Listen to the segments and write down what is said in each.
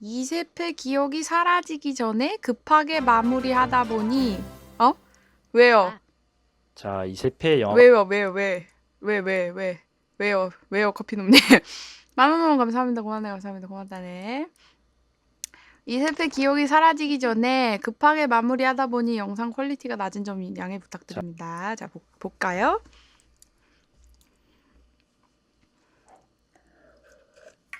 이세페 기억이 사라지기 전에 급하게 마무리하다 보니 어? 왜요? 자, 이세페 영화 왜요? 왜요? 왜? 왜? 왜? 왜? 왜요? 왜요? 커피놈님 만원 원 감사합니다. 고맙네 감사합니다. 고맙다네. 이세페 기억이 사라지기 전에 급하게 마무리하다 보니 영상 퀄리티가 낮은 점 양해 부탁드립니다. 자, 보, 볼까요?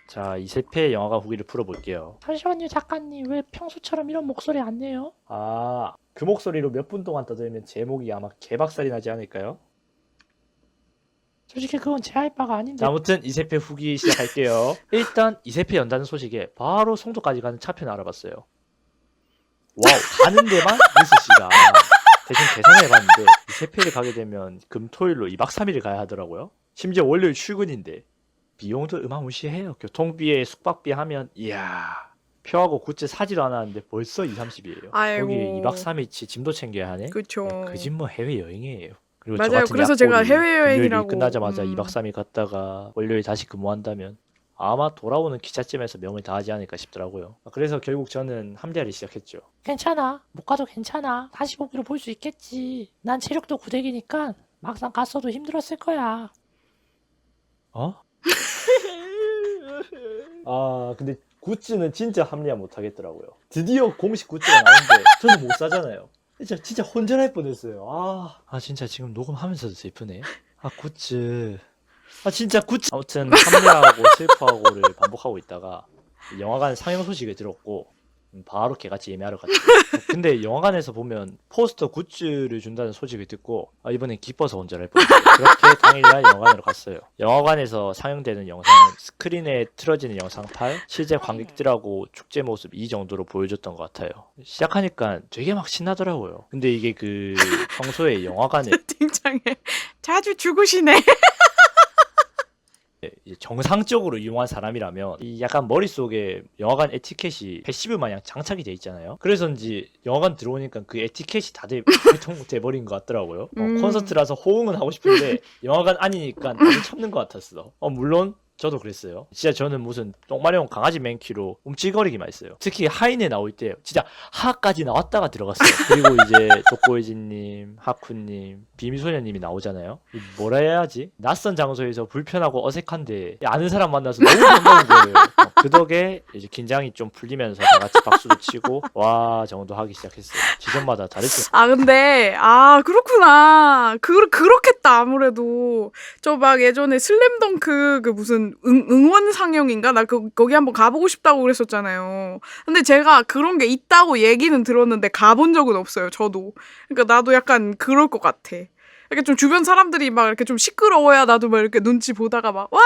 자, 이세페 영화가 후기를 풀어볼게요. 잠시만요, 작가님. 왜 평소처럼 이런 목소리 안 내요? 아, 그 목소리로 몇 분 동안 떠들면 제목이 아마 개박살이 나지 않을까요? 솔직히 그건 제할 바가 아닌데. 자, 아무튼 이세페 후기 시작할게요. 일단 이세페 연다는 소식에 바로 송도까지 가는 차표는 알아봤어요. 와우, 가는 데만 씨가 대충 계산해봤는데 이세페를 가게 되면 금 토일로 2박 3일을 가야 하더라고요. 심지어 월요일 출근인데 비용도 어마무시해요. 교통비에 숙박비 하면 이야 표하고 굿즈 사지도 않았는데 벌써 2, 30이에요. 아이고. 거기에 2박 3일치 짐도 챙겨야 하네. 그쵸. 그집 뭐 해외 여행이에요. 그리고 맞아요. 저 같은 그래서 제가 약골이 해외여행이라고. 끝나자마자 음. 2박 3일 갔다가 월요일 다시 근무한다면 아마 돌아오는 기차쯤에서 명을 다하지 않을까 싶더라고요. 그래서 결국 저는 함대하리 시작했죠. 괜찮아. 못 가도 괜찮아. 다시 보기로 볼 수 있겠지. 난 체력도 구대기니까 막상 갔어도 힘들었을 거야. 어? 아 근데 굿즈는 진짜 합리화 못하겠더라고요. 드디어 공식 굿즈가 나오는데 저는 못 사잖아요. 진짜 진짜 혼절할 뻔했어요. 아, 아 진짜 지금 녹음하면서도 슬프네. 아 굿즈. 아 진짜 굿즈. 아무튼 합리화하고 슬퍼하고를 반복하고 있다가 영화관 상영 소식을 들었고 음, 바로 개같이 예매하러 갔죠. 근데 영화관에서 보면 포스터 굿즈를 준다는 소식을 듣고 아, 이번엔 기뻐서 혼절할 뻔했어요. 그렇게 당일날 영화관으로 갔어요. 영화관에서 상영되는 영상은 스크린에 틀어지는 영상 팔, 실제 관객들하고 축제 모습 이 정도로 보여줬던 것 같아요. 시작하니까 되게 막 신나더라고요. 근데 이게 그 평소에 영화관에 채팅창에 자주 죽으시네. 정상적으로 이용한 사람이라면 이 약간 머릿속에 영화관 에티켓이 패시브 마냥 장착이 돼 있잖아요. 그래서인지 영화관 들어오니까 그 에티켓이 다들 활동돼 버린 것 같더라고요. 어, 음. 콘서트라서 호응은 하고 싶은데 영화관 아니니까 다들 참는 것 같았어. 어, 물론 저도 그랬어요. 진짜 저는 무슨 똥마려운 강아지 맨키로 움찔거리기만 했어요. 특히 하인에 나올 때 진짜 하까지 나왔다가 들어갔어요. 그리고 이제 독보이진님, 하쿠님, 비미소녀님이 나오잖아요. 이 뭐라 해야지? 낯선 장소에서 불편하고 어색한데 아는 사람 만나서 너무 반가운 거예요. 어, 그 덕에 이제 긴장이 좀 풀리면서 다 같이 박수도 치고 와 정도 하기 시작했어요. 지점마다 다르죠. 아 근데 아 그렇구나. 그 그렇겠다 아무래도 저 막 예전에 슬램덩크 그 무슨 응, 응원 상영인가 나 그 거기 한번 가보고 싶다고 그랬었잖아요. 근데 제가 그런 게 있다고 얘기는 들었는데 가본 적은 없어요. 저도. 그러니까 나도 약간 그럴 것 같아. 이렇게 좀 주변 사람들이 막 이렇게 좀 시끄러워야 나도 막 이렇게 눈치 보다가 막 와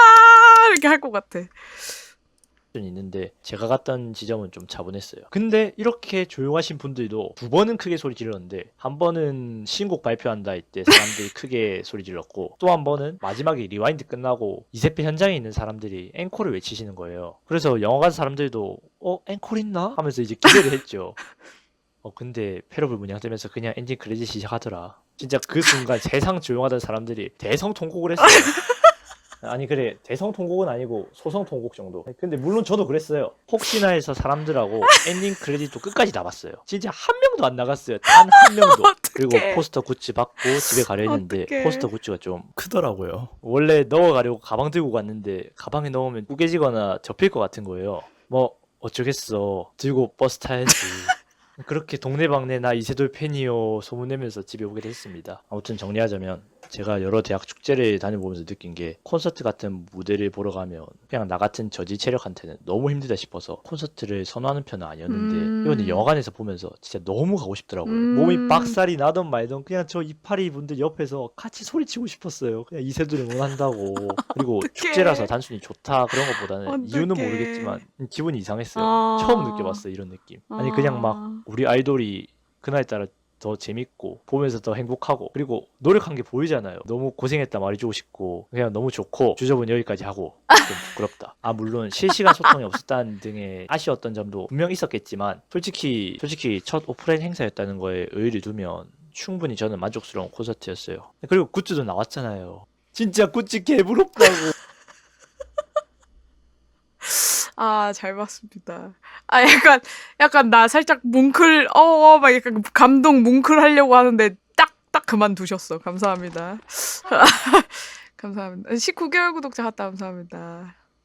이렇게 할 것 같아. 좀 있는데 제가 갔던 지점은 좀 차분했어요. 근데 이렇게 조용하신 분들도 두 번은 크게 소리 질렀는데 한 번은 신곡 발표한다 할 때 사람들이 크게 소리 질렀고 또 한 번은 마지막에 리와인드 끝나고 이세페 현장에 있는 사람들이 앵콜을 외치시는 거예요. 그래서 영화 관 사람들도 어 앵콜 있나 하면서 이제 기대를 했죠. 어 근데 패러블 문양되면서 그냥 엔딩 크레딧 시작하더라. 진짜 그 순간 세상 조용하던 사람들이 대성 통곡을 했어요. 아니 그래. 대성 통곡은 아니고 소성 통곡 정도. 근데 물론 저도 그랬어요. 혹시나 해서 사람들하고 엔딩 크레딧도 끝까지 다 봤어요. 진짜 한 명도 안 나갔어요. 단 한 명도. 그리고 포스터 굿즈 받고 집에 가려 했는데 어떡해. 포스터 굿즈가 좀 크더라고요. 원래 넣어가려고 가방 들고 갔는데 가방에 넣으면 구겨지거나 접힐 것 같은 거예요. 뭐 어쩌겠어. 들고 버스 타야지. 그렇게 동네방네 나 이세돌 팬이요 소문내면서 집에 오게 됐습니다. 아무튼 정리하자면 제가 여러 대학 축제를 다녀보면서 느낀 게 콘서트 같은 무대를 보러 가면 그냥 나 같은 저지 체력한테는 너무 힘들다 싶어서 콘서트를 선호하는 편은 아니었는데 음. 이번에 영화관에서 보면서 진짜 너무 가고 싶더라고요. 음. 몸이 박살이 나던 말던 그냥 저 이파리 분들 옆에서 같이 소리치고 싶었어요. 그냥 이세돌이 원한다고. 그리고. 축제라서 단순히 좋다 그런 것보다는 이유는 어떡해. 모르겠지만 기분이 이상했어요. 아. 처음 느껴봤어요 이런 느낌. 아니 그냥 막 아. 우리 아이돌이 그날따라 더 재밌고 보면서 더 행복하고 그리고 노력한 게 보이잖아요. 너무 고생했다 말해주고 싶고 그냥 너무 좋고 주접은 여기까지 하고 좀 부끄럽다. 아 물론 실시간 소통이 없었다는 등의 아쉬웠던 점도 분명 있었겠지만 솔직히 솔직히 첫 오프라인 행사였다는 거에 의의를 두면 충분히 저는 만족스러운 콘서트였어요. 그리고 굿즈도 나왔잖아요. 진짜 굿즈 개부럽다고. 아, 잘 봤습니다. 아, 아 약간 약간 나 살짝 뭉클 어막 약간 감동 뭉클 하려고 하는데 딱 딱 그만두셨어. 감사합니다. 감사합니다. 19개월 구독자 핫 감사합니다.